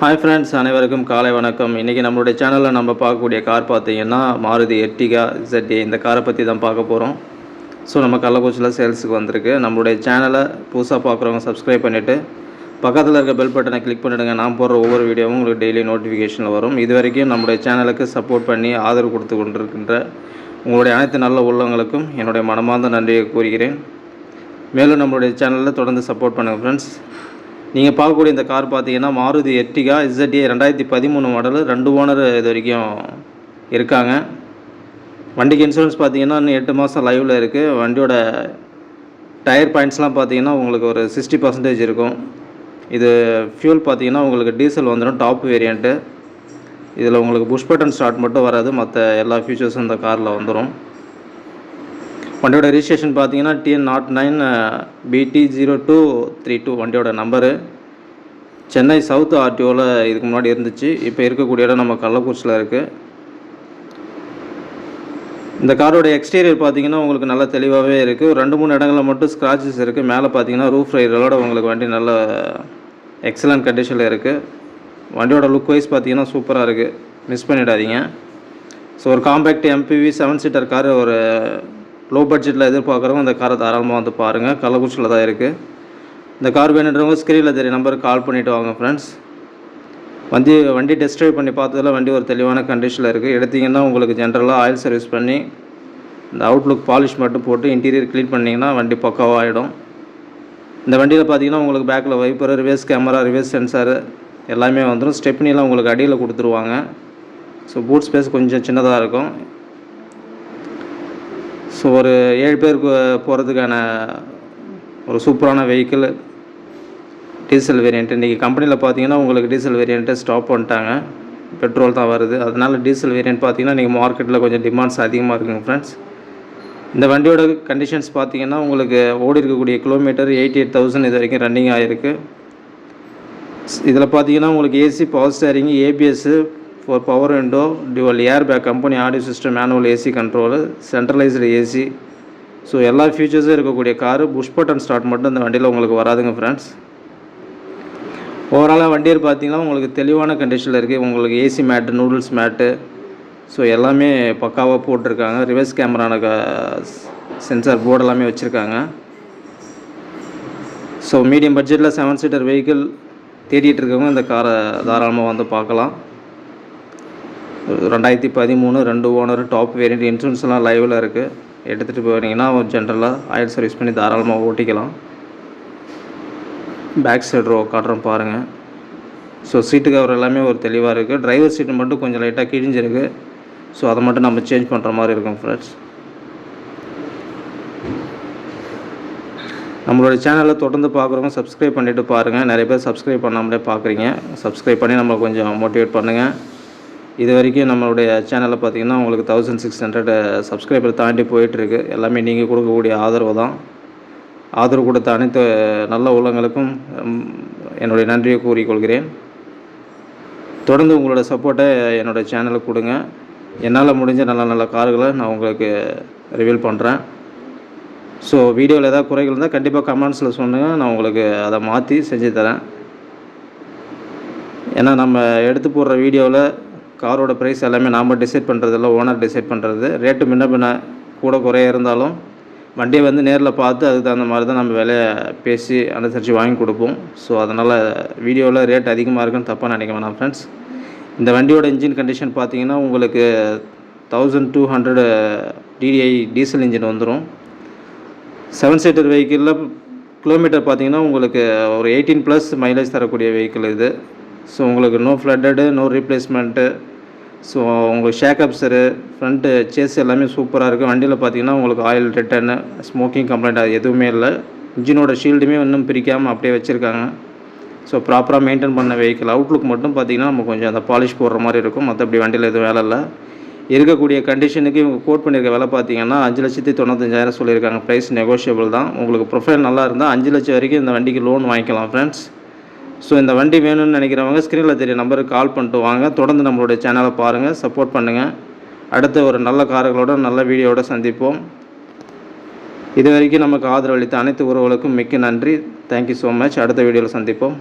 Hi friends அனைவருக்கும் காலை வணக்கம். இன்றைக்கி நம்மளுடைய சேனலில் நம்ம பார்க்கக்கூடிய கார் பார்த்தீங்கன்னா மாருதி எர்டிகா ZA இந்த காரை பற்றி தான் பார்க்க போகிறோம் ஸோ நம்ம கள்ளக்குறிச்சியில் சேல்ஸுக்கு வந்திருக்கு. நம்மளுடைய சேனலை புதுசாக பார்க்குறவங்க சப்ஸ்கிரைப் பண்ணிவிட்டு பக்கத்தில் இருக்க பெல் பட்டனை கிளிக் பண்ணிவிடுங்க நான் போடுற ஒவ்வொரு வீடியோவும் உங்களுக்கு டெய்லி நோட்டிஃபிகேஷனில் வரும். இது வரைக்கும் நம்மளுடைய சேனலுக்கு சப்போர்ட் பண்ணி ஆதரவு கொடுத்து கொண்டிருக்கின்ற உங்களுடைய அனைத்து நல்ல உள்ளங்களுக்கும் என்னுடைய மனமார்ந்த நன்றியை கூறுகிறேன். மேலும் நம்மளுடைய சேனலில் தொடர்ந்து சப்போர்ட் பண்ணுங்கள் ஃப்ரெண்ட்ஸ் நீங்கள் பார்க்கக்கூடிய இந்த கார் பார்த்தீங்கன்னா மாருதி எர்டிகா இசட்ஏ ரெண்டாயிரத்தி பதிமூணு மாடல் ரெண்டு ஓனர் இது வரைக்கும் இருக்காங்க. வண்டிக்கு இன்சூரன்ஸ் பார்த்தீங்கன்னா இன்னும் எட்டு மாதம் லைவில் இருக்குது வண்டியோட டயர் பாயிண்ட்ஸ்லாம் பார்த்தீங்கன்னா உங்களுக்கு ஒரு சிக்ஸ்டி பர்சன்டேஜ் இருக்கும். இது ஃபியூல் பார்த்தீங்கன்னா உங்களுக்கு டீசல் வந்துடும் டாப் வேரியண்ட்டு இதில் உங்களுக்கு புஷ் பட்டன் ஸ்டார்ட் மட்டும் வராது. மற்ற எல்லா ஃபீச்சர்ஸும் இந்த காரில் வந்துடும் வண்டியோட ரிஜிஸ்ட்ரேஷன் பார்த்தீங்கன்னா TN naught nine BT zero two three two வண்டியோட நம்பரு சென்னை சவுத் ஆர்டிஓவில் இதுக்கு முன்னாடி இருந்துச்சு. இப்போ இருக்கக்கூடிய இடம் நம்ம கள்ளக்குறிச்சியில் இருக்குது இந்த காரோட எக்ஸ்டீரியர் பார்த்தீங்கன்னா உங்களுக்கு நல்லா தெளிவாகவே இருக்குது ரெண்டு மூணு இடங்களில் மட்டும் ஸ்க்ராச்சஸ் இருக்குது மேலே பார்த்தீங்கன்னா ரூஃப் ரைடரோட உங்களுக்கு வண்டி நல்ல எக்ஸலண்ட் கண்டிஷனில் இருக்குது வண்டியோட லுக் வைஸ் பார்த்தீங்கன்னா சூப்பராக இருக்குது மிஸ் பண்ணிடாதீங்க. ஸோ ஒரு compact MPV seven seater car ஒரு லோ பட்ஜெட்டில் எதிர்பார்க்குறவங்க இந்த காரை தாராளமாக வந்து பாருங்கள் கள்ளக்குறிச்சியில் தான் இருக்குது இந்த கார் வேணுன்றவங்க ஸ்க்ரீனில் தெரிய நம்பருக்கு கால் பண்ணிவிட்டு வாங்க ஃப்ரெண்ட்ஸ் வண்டி வண்டி டெஸ்ட் ட்ரைவ் பண்ணி பார்த்ததில் வண்டி ஒரு தெளிவான கண்டிஷனில் இருக்குது எடுத்தீங்கன்னா உங்களுக்கு ஜென்ரலாக ஆயில் சர்வீஸ் பண்ணி இந்த அவுட்லுக் பாலிஷ் மட்டும் போட்டு இன்டீரியர் க்ளீன் பண்ணிங்கன்னா வண்டி பக்காவாக ஆகிடும் இந்த வண்டியில் பார்த்தீங்கன்னா உங்களுக்கு பேக்கில் wiper reverse camera reverse sensor எல்லாமே வந்துடும் ஸ்டெப்னிலாம் உங்களுக்கு அடியில் கொடுத்துருவாங்க. ஸோ பூட் ஸ்பேஸ் கொஞ்சம் சின்னதாக இருக்கும். ஸோ ஒரு ஏழு பேருக்கு போகிறதுக்கான ஒரு சூப்பரான வெஹிக்கிள் டீசல் வேரியண்ட் இன்றைக்கி கம்பெனியில் பார்த்தீங்கன்னா உங்களுக்கு டீசல் வேரியண்ட்டை ஸ்டாப் பண்ணிட்டாங்க. பெட்ரோல் தான் வருது. அதனால் டீசல் வேரியண்ட் பார்த்தீங்கன்னா நீங்கள் மார்க்கெட்டில் கொஞ்சம் டிமாண்ட்ஸ் அதிகமாக இருக்குங்க ஃப்ரெண்ட்ஸ் இந்த வண்டியோட கண்டிஷன்ஸ் பார்த்தீங்கன்னா உங்களுக்கு ஓடி இருக்கக்கூடிய கிலோமீட்டர் எயிட்டி எயிட் தௌசண்ட் இது வரைக்கும் ரன்னிங் ஆகிருக்கு இதில் பார்த்தீங்கன்னா உங்களுக்கு AC power steering ABS four power window dual air bag company audio system manual AC control centralised AC so எல்லா ஃபியூச்சர்ஸும் இருக்கக்கூடிய காரு புஷ் பட்டன் ஸ்டார்ட் மட்டும் இந்த வண்டியில் உங்களுக்கு வராதுங்க ஃப்ரெண்ட்ஸ் ஓவராலாக வண்டியில் பார்த்தீங்கன்னா உங்களுக்கு தெளிவான கண்டிஷனில் இருக்குது உங்களுக்கு AC mat noodles mat so எல்லாமே பக்காவாக போட்டிருக்காங்க. ரிவர்ஸ் கேமரான சென்சார் போர்டு எல்லாமே வச்சுருக்காங்க. ஸோ மீடியம் பட்ஜெட்டில் செவன் சீட்டர் வெஹிக்கிள் தேடிட்டு இருக்கவங்க இந்த காரை தாராளமாக வந்து பார்க்கலாம். ரெண்டாயிரத்தி பதிமூணு ரெண்டு ஓனர் டாப் வேரியண்ட் இன்சூரன்ஸ்லாம் லைவில் இருக்குது எடுத்துகிட்டு போனீங்கன்னா ஜென்ரலாக ஆயில் சர்வீஸ் பண்ணி தாராளமாக ஓட்டிக்கலாம். பேக் சைடு ரோ காட்டுறோம் பாருங்கள் ஸோ சீட்டு கவர் எல்லாமே ஒரு தெளிவாக இருக்குது டிரைவர் சீட்டு மட்டும் கொஞ்சம் லைட்டாக கிழிஞ்சிருக்கு. ஸோ அதை மட்டும் நம்ம சேஞ்ச் பண்ணுற மாதிரி இருக்கும் ஃப்ரெண்ட்ஸ் நம்மளோட சேனலில் தொடர்ந்து பார்க்குறவங்க சப்ஸ்கிரைப் பண்ணிவிட்டு பாருங்கள் நிறைய பேர் சப்ஸ்கிரைப் பண்ணாமலே பார்க்குறீங்க. சப்ஸ்கிரைப் பண்ணி நம்மளை கொஞ்சம் மோட்டிவேட் பண்ணுங்கள் இது வரைக்கும் நம்மளுடைய சேனலில் பார்த்தீங்கன்னா உங்களுக்கு தௌசண்ட் சிக்ஸ் ஹண்ட்ரட் சப்ஸ்கிரைபர் தாண்டி போயிட்டுருக்கு. எல்லாமே நீங்கள் கொடுக்கக்கூடிய ஆதரவு தான். ஆதரவு கொடுத்த அனைத்து நல்ல உள்ளங்களுக்கும் என்னுடைய நன்றியை கூறிக்கொள்கிறேன். தொடர்ந்து உங்களோட சப்போர்ட்டை என்னோடய சேனலுக்கு கொடுங்க. என்னால் முடிஞ்ச நல்ல நல்ல கார்களை நான் உங்களுக்கு ரிவீல் பண்ணுறேன் ஸோ வீடியோவில் ஏதாவது குறைகள் இருந்தால் கண்டிப்பாக கமெண்ட்ஸில் சொல்லுங்கள் நான் உங்களுக்கு அதை மாற்றி செஞ்சு தரேன். ஏன்னா நம்ம எடுத்து போடுற வீடியோவில் காரோட ப்ரைஸ் எல்லாமே நாம் டிசைட் பண்ணுறதில்ல ஓனர் டிசைட் பண்ணுறது ரேட்டு முன்ன பின்ன கூட குறைய இருந்தாலும் வண்டியை வந்து நேரில் பார்த்து அதுக்கு தகுந்த மாதிரி தான் நம்ம விலையை பேசி அனுசரித்து வாங்கி கொடுப்போம். ஸோ அதனால் வீடியோவில் ரேட் அதிகமாக இருக்குன்னு தப்பாக நினைக்க வேணாம் ஃப்ரெண்ட்ஸ் இந்த வண்டியோட இன்ஜின் கண்டிஷன் பார்த்தீங்கன்னா உங்களுக்கு thousand two hundred TDI diesel engine வந்துடும் செவன் சீட்டர் வெஹிக்கிளில் கிலோமீட்டர் பார்த்தீங்கன்னா உங்களுக்கு ஒரு எயிட்டீன் ப்ளஸ் மைலேஜ் தரக்கூடிய வெஹிக்கிள் இது. ஸோ உங்களுக்கு no flooded no replacement so உங்களுக்கு ஷேக்கப்ஸரு ஃப்ரண்ட்டு சேஸ் எல்லாமே சூப்பராக இருக்குது வண்டியில் பார்த்தீங்கன்னா உங்களுக்கு ஆயில் ரிட்டர்னு ஸ்மோக்கிங் கம்ப்ளைண்ட் அது எதுவுமே இல்லை. இன்ஜினோட ஷீல்டுமே இன்னும் பிரிக்காமல் அப்படியே வச்சுருக்காங்க. ஸோ ப்ராப்பராக மெயின்டைன் பண்ண வெஹிக்கிள் அவுட்லுக் மட்டும் பார்த்தீங்கன்னா நம்ம கொஞ்சம் அந்த பாலிஷ் போடுற மாதிரி இருக்கும். மற்றபடி வண்டியில் எதுவும் வேலை இல்லை. இருக்கக்கூடிய கண்டிஷனுக்கு இவங்க கோட் பண்ணியிருக்க விலை பார்த்தீங்கன்னா அஞ்சு லட்சத்தி தொண்ணூத்தஞ்சாயிரம் சொல்லியிருக்காங்க. ப்ரைஸ் நெகோஷியபிள் தான். உங்களுக்கு ப்ரொஃபைல் நல்லா இருந்தால் அஞ்சு லட்சம் வரைக்கும் இந்த வண்டிக்கு லோன் வாங்கிக்கலாம் ஃப்ரெண்ட்ஸ் ஸோ இந்த வண்டி வேணும்னு நினைக்கிறவங்க ஸ்க்ரீனில் தெரிய நம்பருக்கு கால் பண்ணிட்டு வாங்க. தொடர்ந்து நம்மளுடைய சேனலை பாருங்கள் சப்போர்ட் பண்ணுங்கள் அடுத்த ஒரு நல்ல கார்களோட நல்ல வீடியோட சந்திப்போம். இது வரைக்கும் நமக்கு ஆதரவு அளித்த அனைத்து உறவுகளுக்கும் மிக்க நன்றி. தேங்க்யூ ஸோ மச் அடுத்த வீடியோவில் சந்திப்போம்.